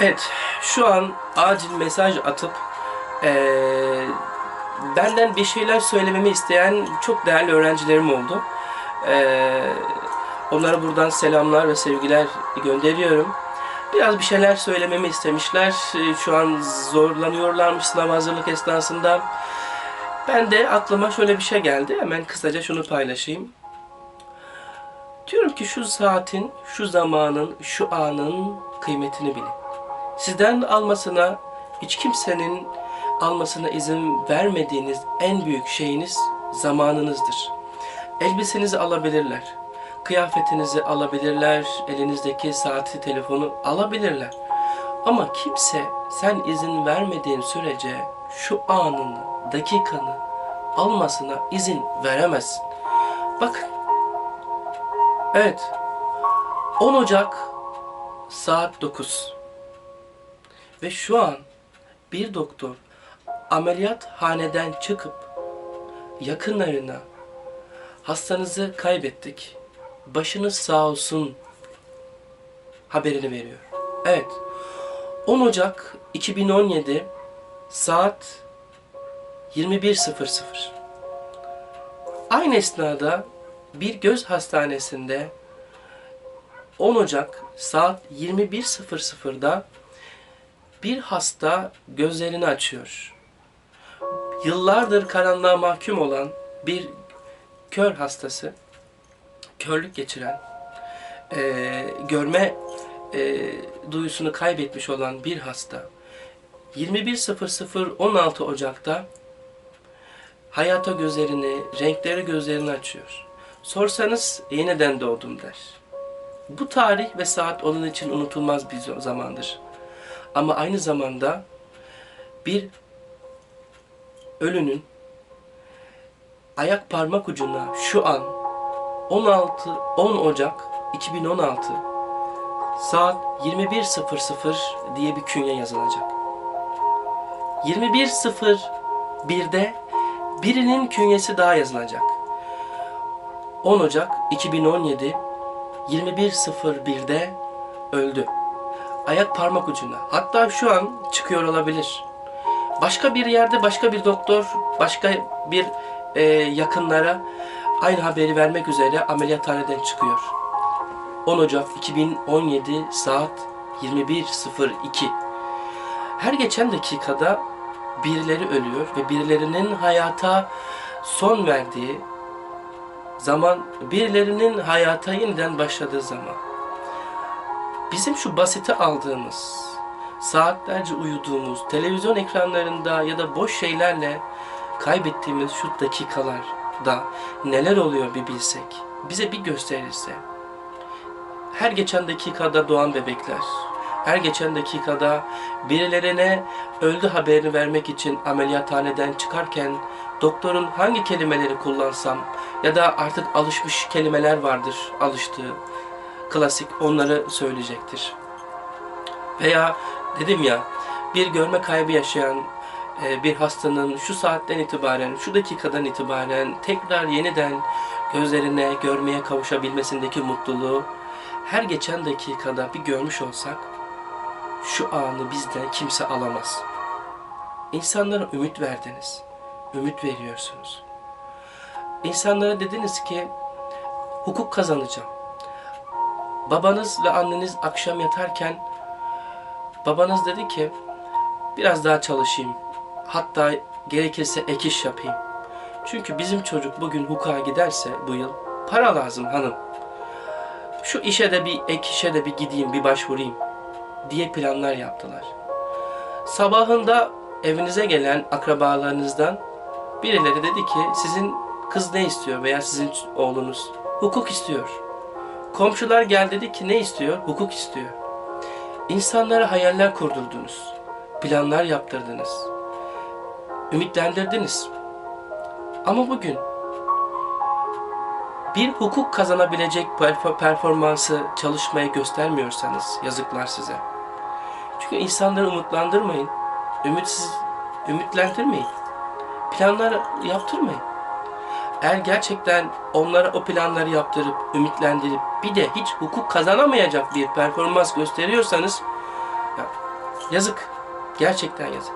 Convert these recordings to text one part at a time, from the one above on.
Evet, şu an acil mesaj atıp eee, benden bir şeyler söylememi isteyen çok değerli öğrencilerim oldu. Eee, onlara buradan selamlar ve sevgiler gönderiyorum. Biraz bir şeyler söylememi istemişler. Şu an zorlanıyorlarmış sınav hazırlık esnasında. Ben de aklıma şöyle bir şey geldi. Hemen kısaca şunu paylaşayım. Diyorum ki şu saatin, şu zamanın, şu anın kıymetini bilin. Sizden almasına, hiç kimsenin almasına izin vermediğiniz en büyük şeyiniz zamanınızdır. Elbisenizi alabilirler, kıyafetinizi alabilirler, elinizdeki saati, telefonu alabilirler. Ama kimse sen izin vermediğin sürece şu anını, dakikanı almasına izin veremezsin. Bakın, evet, 10 Ocak saat 9. Ve şu an bir doktor ameliyathaneden çıkıp yakınlarına hastanızı kaybettik. Başınız sağ olsun haberini veriyor. Evet. 10 Ocak 2017 saat 21.00. Aynı esnada bir göz hastanesinde 10 Ocak saat 21.00'da bir hasta gözlerini açıyor. Yıllardır karanlığa mahkum olan bir kör hastası, körlük geçiren, eee, görme eee, duyusunu kaybetmiş olan bir hasta 21.00 16 Ocak'ta hayata gözlerini, renkleri gözlerini açıyor. Sorsanız yeniden doğdum der. Bu tarih ve saat onun için unutulmaz bir zamandır. Ama aynı zamanda bir ölünün ayak parmak ucuna şu an 16 10 Ocak 2016 saat 21.00 diye bir künye yazılacak. 21.01'de birinin künyesi daha yazılacak. 10 Ocak 2017 21.01'de öldü ayak parmak ucuna. Hatta şu an çıkıyor olabilir. Başka bir yerde başka bir doktor, başka bir e, yakınlara aynı haberi vermek üzere ameliyathaneden çıkıyor. 10 Ocak 2017 saat 21.02. Her geçen dakikada birileri ölüyor ve birilerinin hayata son verdiği zaman, birilerinin hayata yeniden başladığı zaman bizim şu basite aldığımız, saatlerce uyuduğumuz, televizyon ekranlarında ya da boş şeylerle kaybettiğimiz şu dakikalarda neler oluyor bir bilsek, bize bir gösterirse. Her geçen dakikada doğan bebekler, her geçen dakikada birilerine öldü haberini vermek için ameliyathaneden çıkarken doktorun hangi kelimeleri kullansam ya da artık alışmış kelimeler vardır alıştığı klasik onları söyleyecektir. Veya dedim ya bir görme kaybı yaşayan e, bir hastanın şu saatten itibaren, şu dakikadan itibaren tekrar yeniden gözlerine görmeye kavuşabilmesindeki mutluluğu her geçen dakikada bir görmüş olsak şu anı bizden kimse alamaz. İnsanlara ümit verdiniz. Ümit veriyorsunuz. İnsanlara dediniz ki hukuk kazanacağım. Babanız ve anneniz akşam yatarken babanız dedi ki biraz daha çalışayım. Hatta gerekirse ek iş yapayım. Çünkü bizim çocuk bugün hukuka giderse bu yıl para lazım hanım. Şu işe de bir ek işe de bir gideyim bir başvurayım diye planlar yaptılar. Sabahında evinize gelen akrabalarınızdan birileri dedi ki sizin kız ne istiyor veya sizin oğlunuz hukuk istiyor. Komşular gel dedi ki ne istiyor? Hukuk istiyor. İnsanlara hayaller kurdurdunuz. Planlar yaptırdınız. Ümitlendirdiniz. Ama bugün bir hukuk kazanabilecek perf- performansı çalışmaya göstermiyorsanız yazıklar size. Çünkü insanları umutlandırmayın. Ümitsiz, ümitlendirmeyin. Planlar yaptırmayın. Eğer gerçekten onlara o planları yaptırıp, ümitlendirip bir de hiç hukuk kazanamayacak bir performans gösteriyorsanız ya Yazık. Gerçekten yazık.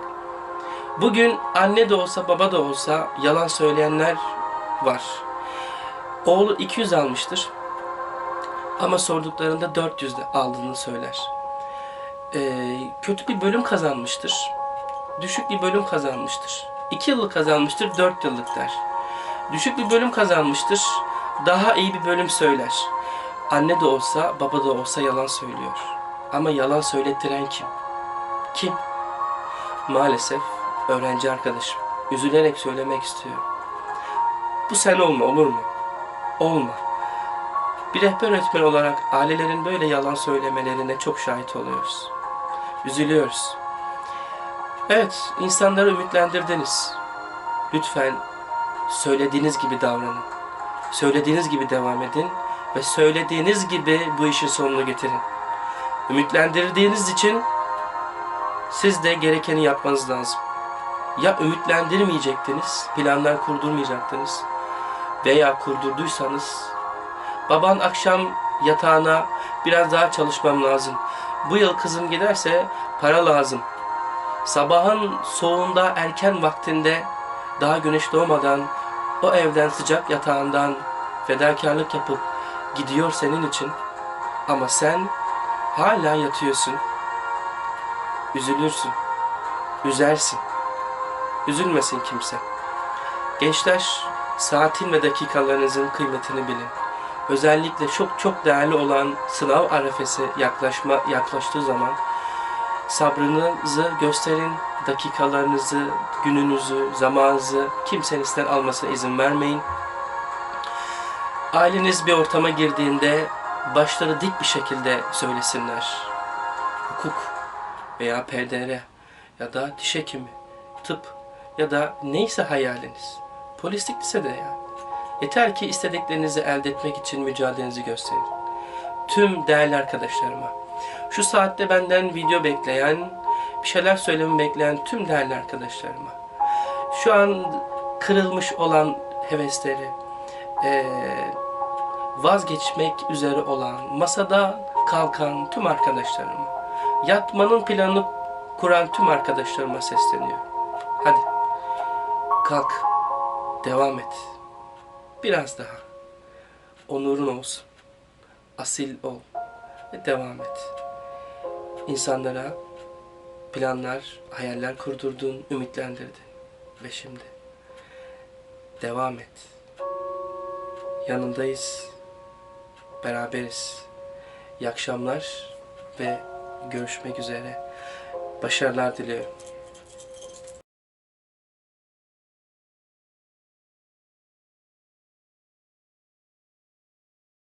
Bugün anne de olsa baba da olsa yalan söyleyenler var. Oğlu 200 almıştır. Ama sorduklarında 400 de aldığını söyler. Ee, kötü bir bölüm kazanmıştır. Düşük bir bölüm kazanmıştır. 2 yıllık kazanmıştır, 4 yıllık der. Düşük bir bölüm kazanmıştır, daha iyi bir bölüm söyler. Anne de olsa, baba da olsa yalan söylüyor. Ama yalan söylettiren kim? Kim? Maalesef öğrenci arkadaşım. Üzülerek söylemek istiyorum. Bu sen olma olur mu? Olma. Bir rehber öğretmen olarak ailelerin böyle yalan söylemelerine çok şahit oluyoruz. Üzülüyoruz. Evet, insanları ümitlendirdiniz. Lütfen söylediğiniz gibi davranın. Söylediğiniz gibi devam edin ve söylediğiniz gibi bu işin sonunu getirin. Ümitlendirdiğiniz için siz de gerekeni yapmanız lazım. Ya ümitlendirmeyecektiniz, planlar kurdurmayacaktınız veya kurdurduysanız baban akşam yatağına biraz daha çalışmam lazım. Bu yıl kızım giderse para lazım. Sabahın soğuğunda erken vaktinde daha güneş doğmadan o evden sıcak yatağından fedakarlık yapıp gidiyor senin için. Ama sen hala yatıyorsun. Üzülürsün. Üzersin. Üzülmesin kimse. Gençler, saatin ve dakikalarınızın kıymetini bilin. Özellikle çok çok değerli olan sınav arefesi yaklaşma yaklaştığı zaman sabrınızı gösterin, dakikalarınızı, gününüzü, zamanınızı kimsenin sizden almasına izin vermeyin. Aileniz bir ortama girdiğinde başları dik bir şekilde söylesinler. Hukuk veya PDR ya da diş hekimi, tıp ya da neyse hayaliniz. Polislik lisede yani. Yeter ki istediklerinizi elde etmek için mücadelenizi gösterin. Tüm değerli arkadaşlarıma, şu saatte benden video bekleyen, bir şeyler söylememi bekleyen tüm değerli arkadaşlarıma, şu an kırılmış olan hevesleri, eee, vazgeçmek üzere olan, masada kalkan tüm arkadaşlarıma, yatmanın planını kuran tüm arkadaşlarıma sesleniyor. Hadi, kalk, devam et. Biraz daha. Onurun olsun. Asil ol ve devam et. İnsanlara planlar, hayaller kurdurdun, ümitlendirdin. Ve şimdi devam et. Yanındayız. Beraberiz. İyi akşamlar ve görüşmek üzere. Başarılar diliyorum.